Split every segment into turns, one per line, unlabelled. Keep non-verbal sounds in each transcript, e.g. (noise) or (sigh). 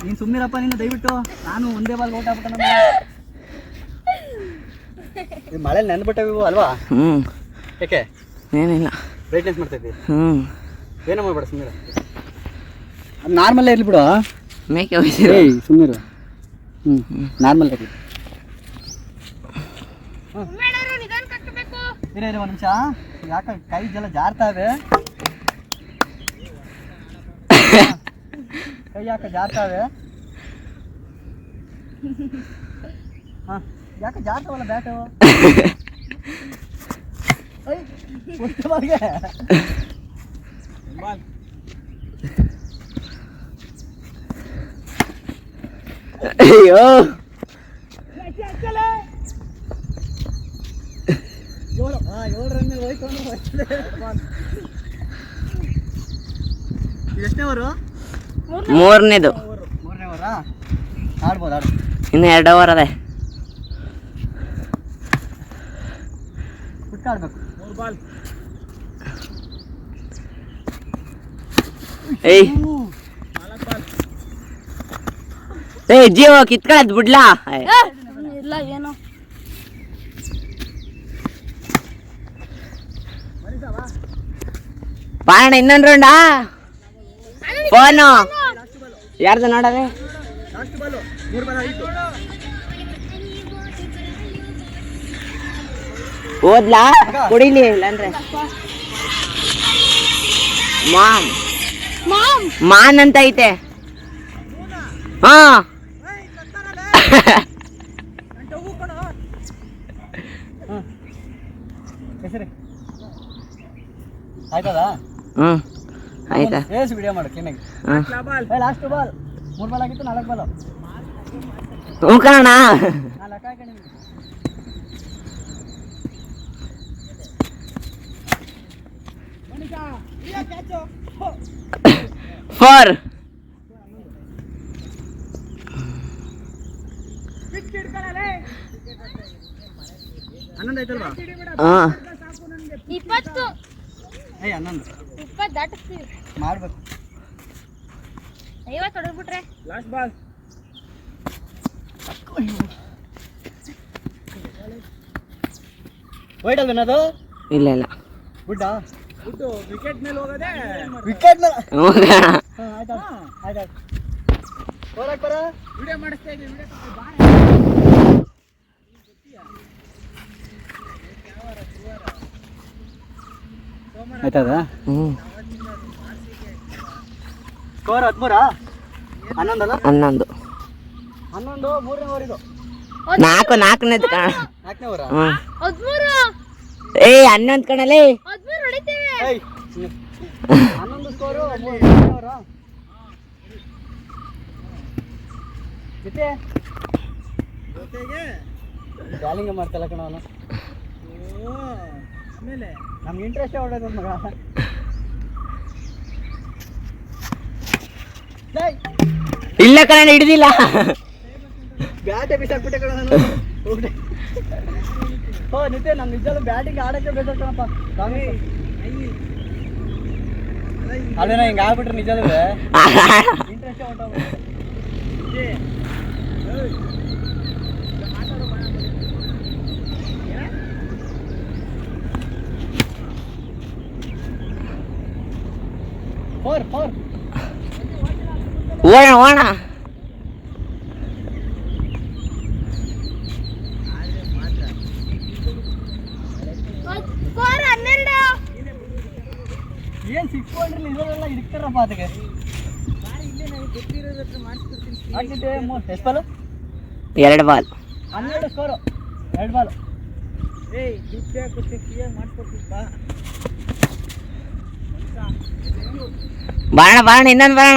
ನೀನು ಸುಮ್ಮನಿರಪ್ಪ ನೀನು ದಯವಿಟ್ಟು. ನಾನು ಒಂದೇ ಬಾಲ್ ಔಟ್ ಆಗ್ಬಿಟ್ಟು (laughs) ಮಳೆ ನೆನ್ಬಿಟ್ಟವು ಅಲ್ವಾ?
ಹ್ಞೂ
ಯಾಕೆ
ಏನಿಲ್ಲ.
ಬ್ರೈಟ್ನೆಸ್ ಮಾಡ್ತಾ ಇದ್ದೀವಿ
ಹ್ಞೂ
ಏನೋ ಮಾಡ್ಬೇಡ ಸುಮ್ಮನೆ ಅದು ನಾರ್ಮಲ್ಲೇ ಇರ್ಲಿ ಬಿಡು.
ಮೇಕೆ
ಏಯ್ ಸುಮ್ಮನಿರು ಹ್ಞೂ ನಾರ್ಮಲ್ ಇರಲಿ.
ಇರೋ
ಇರೇ ಇರಿ ಒಂದು ನಿಮಿಷ. ಯಾಕೆ ಕೈ ಜಲ ಜಾರ್ತಾವೆ ಕೈ ಯಾಕೆ ಜಾರ್ತಾವೆ ಹಾಂ ಯಾಕೆ ಜಾರ್ತಾವಲ್ಲ ಬ್ಯಾಟು ಐ ಒಟ್ಟು ಬಾಲ್ಗೆ ಬಾಲ್
ಅಯ್ಯೋ
ಏಳು ಹಾಂ ಏಳು ರನ್ ಮೇಲೆ ಹೋಯ್ತು ಅಂದ್ರೆ ಹೋಯ್ತದೆ. ಬಾಲ್. ಇದು ಎಷ್ಟನೇ ಓವರು
ಮೂರನೇದು. ಇನ್ನು ಎರಡು ಅವರ್ ಅದೇ.
ಬಿಟ್ಟು ಆಡ್ಬೇಕು. ಮೂರು ಬಾಲ್.
ಏಯ್. ಏಯ್ ಜೀವ ಕಿತ್ಕೊಳ್ಳೋದು ಬಿಡ್ಲಾ?
ಇಲ್ಲ ಏನು?
ಬಾಣ ಇನ್ನೊಂದು ರೌಂಡಾ ಫೋನು. ಯಾರ್ದು
ಆಯಿತು
ಓದ್ಲಾ? ಕುಡಿಲಿ ಇಲ್ಲಂದ್ರೆ. ಮಾಮ್. ಮಾನ್ ಅಂತ ಐತೆ. ಹಾ.
ಆಯ್ತದಾ?
ಹ್ಮ್. ಆಯ್ತಾ?
ಏಸ್ ವಿಡಿಯೋ ಮಾಡು ಕ್ಲೀನಾಗಿ
ಹ್ಮ್
ಲಾಸ್ಟ್ ಬಾಲ್ ಮೂರು ಬಾಲ್ ಆಗಿತ್ತು ನಾಲ್ಕು ಬಾಲು
ಹ್ಞೂ ಕಣ ಫೋರ್
ಹನ್ನೊಂದು ಆಯ್ತಲ್ವಾ?
ಹಾಂ.
ಇಪ್ಪತ್ತು.
ಏಯ್ ಹನ್ನೊಂದು.
ಇಪ್ಪತ್ತು ದಾಟಿಸ್ತೀವಿ
ಮಾಡ್ಬೇಕು.
ಐವತ್ತು ಹೊಡೆದ್ಬಿಟ್ರೆ.
ಲಾಸ್ಟ್ ಬಾಲ್ ವೈಟ್ ಅಲ್ವೇನದು
ಇಲ್ಲ ಇಲ್ಲ.
ಗುಡ್ಡ ಗುಡ್ಡು ವಿಕೆಟ್ ಮೇಲೆ ಹೋಗೋದೇ ವಿಕೆಟ್ ಮೇಲೆ?
ಹ್ಞೂ ಕಣ
ಹಾಂ ಆಯ್ತು ಆಯ್ತು. ಹೋರಕ್ ಬರ? ವಿಡಿಯೋ ಮಾಡಿಸ್ತಾ ಇದ್ದೀವಿ ಆಯ್ತದ
ಹ್ಞೂ
ಸ್ಕೋರ್ ಹದಿಮೂರ? ಹನ್ನೊಂದಲ್ಲ?
ಹನ್ನೊಂದು.
ಹನ್ನೊಂದು ಮೂರನೇ ಓವರ್ ಇದು.
ನಾಲ್ಕು ನಾಲ್ಕನೇದು ಕಣ
ನಾಲ್ಕನೇ ಓವರ
ಹ್ಞೂ
ಹದಿಮೂರು.
ಏಯ್ ಹನ್ನೊಂದು ಕಣಲೇ.
ಹದಿಮೂರು ಹೊಡಿತೇವೆ.
ಹನ್ನೊಂದು ಸ್ಕೋರು ಓವರ ಜೊತೆ ಜೊತೆಗೆ ಬ್ಯಾಲಿಂಗ್ ಮಾಡ್ತಲ್ಲ ಕಣ ಅವನು. ಆಮೇಲೆ. ನಮ್ಗೆ ಇಂಟ್ರೆಸ್ಟೇ ಹೊಡೆದ ಮಗ ಏಯ್
ಇಲ್ಲ ಕಣ ಹಿಡ್ದಿಲ್ಲ.
ಬ್ಯಾಟೆ ಬಿಸಾಕ್ಬಿಟ್ಟೆ ಕಣ ನಾನು. (laughs) ಹೋಗ್ಬಿಟ್ಟೆ ಓ ನಿತ್ಯ ನಾನು ನಿಜವಾಗ್ಲೂ ಬ್ಯಾಟಿಂಗ್ ಆಡಕ್ಕೆ ಬೇಕಂತಪ್ಪ ಸ್ವಾಮಿ. ಅದೇನ ಹಿಂಗೆ ಆಗ್ಬಿಟ್ರೆ ನಿಜವಾಗ್ಲೂ ಇಂಟ್ರೆಸ್ಟೇ ಹೊಂಟೋಗ್ಬಿಡುತ್ತೆ ಫೋರ್ ಫೋರ್.
ಓಣ ಓಣ
ಸ್ಕೋರ್ ಹನ್ನೆರಡು
ಏನ್ ಸಿಕ್ಸ್ ಪಾಯಿಂಟ್ರಲ್ಲಿ ಇರೋರೆಲ್ಲ ಇರ್ತಾರಪ್ಪ ಅದಕ್ಕೆ ಹಾಕಿದ್ದೆ ಮೂರು ಎಷ್ಟು ಬಾಲು
ಎರಡು ಬಾಲ್
ಹನ್ನೆರಡು ಸ್ಕೋರು ಎರಡು ಬಾಲು ಏಯ್ ದುಡ್ಡು ಕೊಟ್ಟು ಕ್ಲಿಯರ್ ಮಾಡಿಸ್ಕೊಡ್ತಿದ್ದ
ಬಾಣ ಬಾಣ ಇನ್ನೊಂದು ಬಾಣ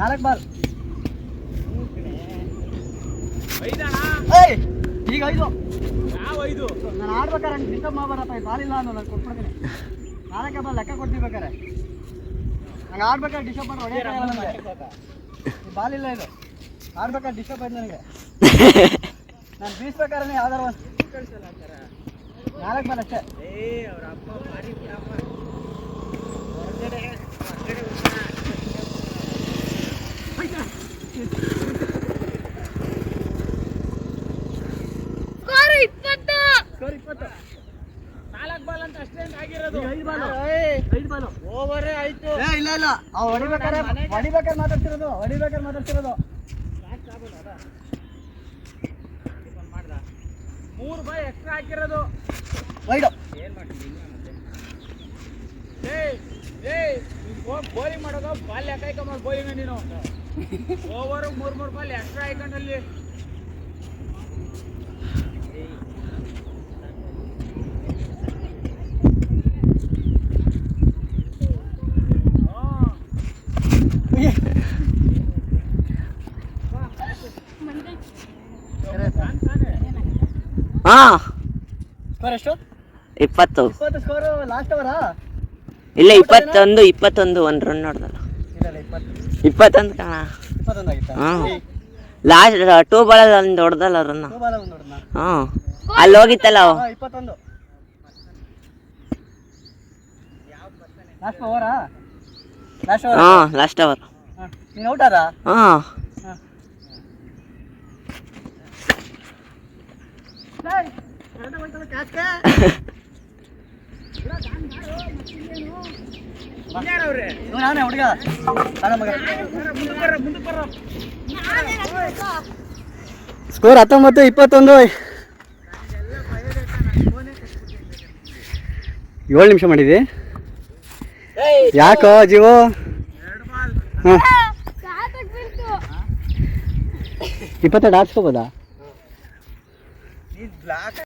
ನಾಲ್ಕು ಬಾಲ್. ಏಯ್ ಈಗ ಐದು. ನಾನು ಆಡ್ಬೇಕಾರೆ ಹಂಗೆ ಡಿಸ್ಟರ್ಬ್ ಮಾಡ್ಬಾರಪ್ಪ ಈ ಬಾಲ್ ಇಲ್ಲ ಅನ್ನೋ ನಾನು ಕೊಟ್ಬಿಡ್ತೀನಿ. ನಾಲ್ಕೇ ಬಾಲ್ ಲೆಕ್ಕ ಕೊಡ್ತೀವಿ ಬೇಕಾರೆ ನಂಗೆ ಆಡ್ಬೇಕಾದ್ರೆ ಡಿಸ್ಟರ್ಬ್ ಮಾಡಿ ಹೊಡೆಯೋಕ್ಕಾಗಲ್ಲ ನನಗೆ ಬಾಲ್ ಇಲ್ಲ ಇದು. ಆಡ್ಬೇಕಾದ್ರೆ ಡಿಸ್ಟರ್ಬ್ ಆಯ್ತು ನನಗೆ. ನಾನು ಬೀಸ್ಬೇಕಾದ್ರೆ ಯಾವ್ದಾರು ಒಂದು. ನಾಲ್ಕು ಬಾಲ್ ಅಷ್ಟೇ.
ಸ್ಕೋರ್ ಇಪ್ಪತ್ತು
ಸ್ಕೋರ್ ಇಪ್ಪತ್ತು
ನಾಲ್ಕು ಬಾಲ್ ಅಂತ ಅಷ್ಟೇ ಆಗಿರೋದು
ಈಗ ಐದು ಬಾಲು ಐದು ಬಾಲು
ಓವರೇ ಆಯ್ತು.
ಏ ಇಲ್ಲ ಇಲ್ಲ. ಅವ್ ಹೊಡಿಬೇಕಾದ್ರೆ ಹೊಡಿಬೇಕಾದ್ರೆ ಮಾತಾಡ್ತಿರೋದು ಹೊಡಿಬೇಕಾದ್ರೆ ಮಾತಾಡ್ತಿರೋದು.
ಮಾಡ್ದ. ಮೂರು ಬಾಯ್ ಎಕ್ಸ್ಟ್ರಾ ಹಾಕಿರೋದು.
ವೈಡು
ಏನ್ ಮಾಡ್ತೀನಿ ಮಾಡೋದು ಬಾಲ್ ಲೆಕ್ಕ ಹಾಕೊಂಬ ನೀನು? (laughs) ಓವರ್ ಮೂರ್ ಮೂರ್ ಬಾಲ್ ಎಕ್ಸ್ಟ್ರಾ ಹಾಕೊಂಡಲ್ಲಿ
ಹಾ.
ಸ್ಕೋರ್ ಎಷ್ಟು?
ಇಪ್ಪತ್ತು.
ಇಪ್ಪತ್ತು ಸ್ಕೋರ್ ಲಾಸ್ಟ್ ಅವರಾ
ಇಲ್ಲ ಇಪ್ಪತ್ತೊಂದು ಇಪ್ಪತ್ತೊಂದು ಒಂದು ರನ್ ನೋಡ್ದಲ್ಲ.
ಇಲ್ಲ ಇಪ್ಪತ್ತು.
ಇಪ್ಪತ್ತೊಂದು ಕಣ.
ಇಪ್ಪತ್ತೊಂದು ಆಗಿತ್ತಾ?
ಹಾ. ಲಾಸ್ಟ್ ಟೂ ಬಾಲಲ್ಲಿ ಒಂದು ಹೊಡೆದಲ್ಲ ರನ್ನ
ಟೂ ಬಾಲ್ ಒಂದು ನೋಡೋಣ
ಹಾ ಅಲ್ಲಿ ಹೋಗಿತ್ತಲ್ಲ ಅವು.
ಹಾ ಇಪ್ಪತ್ತೊಂದು. ಲಾಸ್ಟ್ ಓವರಾ ಲಾಸ್ಟ್ ಓವರ್
ಹಾ ಲಾಸ್ಟ್ ಅವರ್
ನೀನು
ಹಾಂ.
ನಾನೇ ಹುಡುಗ ಸ್ಕೋರ್ ಹತ್ತೊಂಬತ್ತು ಇಪ್ಪತ್ತೊಂದು. ಏಳು ನಿಮಿಷ ಮಾಡಿದಿ? ಯಾಕೋ ಜೀವೋ?
ಎರಡು ಬಾಲ್.
ಹಾಂ. ಇಪ್ಪತ್ತೆರಡು ಹಾಕ್ಸ್ಕೋಬೋದಾ
ಬ್ಲಾಕ್